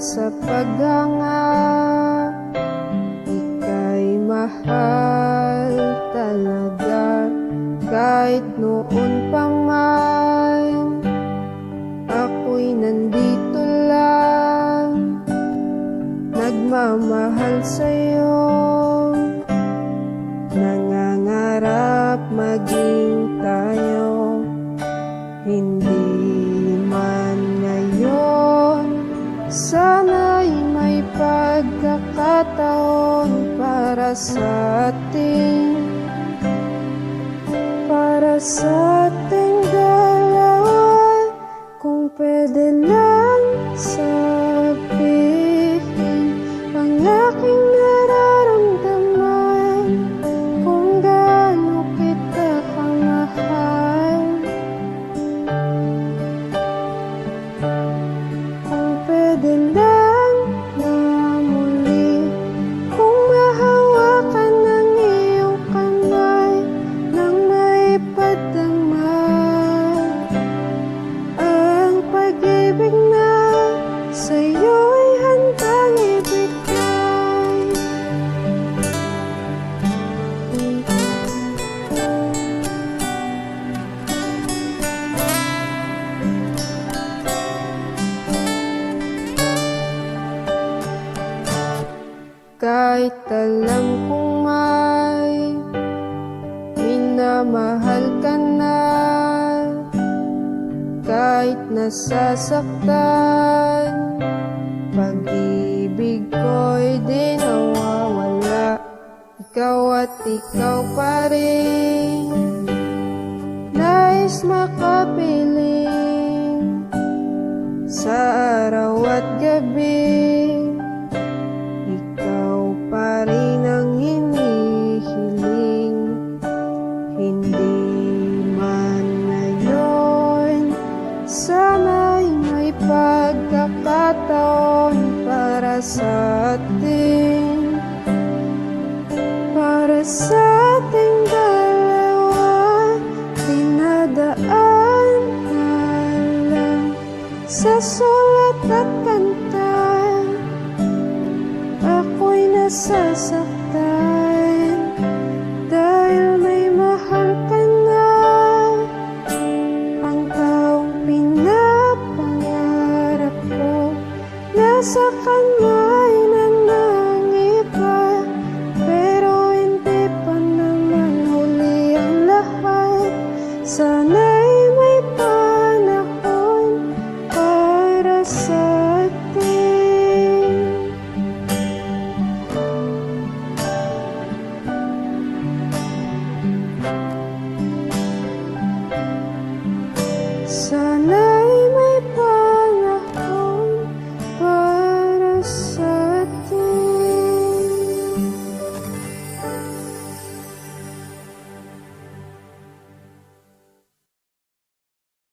sa paghanga Ika'y mahal talaga. Kahit noon pa man Ako'y nandito lang. Nagmamahal sa'yo Nangangarap maging pagkakataon Para sa ating Para sa ating dalawa Kung pwede lang sabihin Kahit alam kong may minamahal ka na. Kahit nasasaktan Pag-ibig ko'y di nawawala. Ikaw at ikaw pa rin. Nais makapiling Sa araw at gabi sa atin. Para sa ating dalawa Dinadaan na lang Sa sulat at kanta. Ako'y nasasaktan Dahil may mahal ka na. Kanya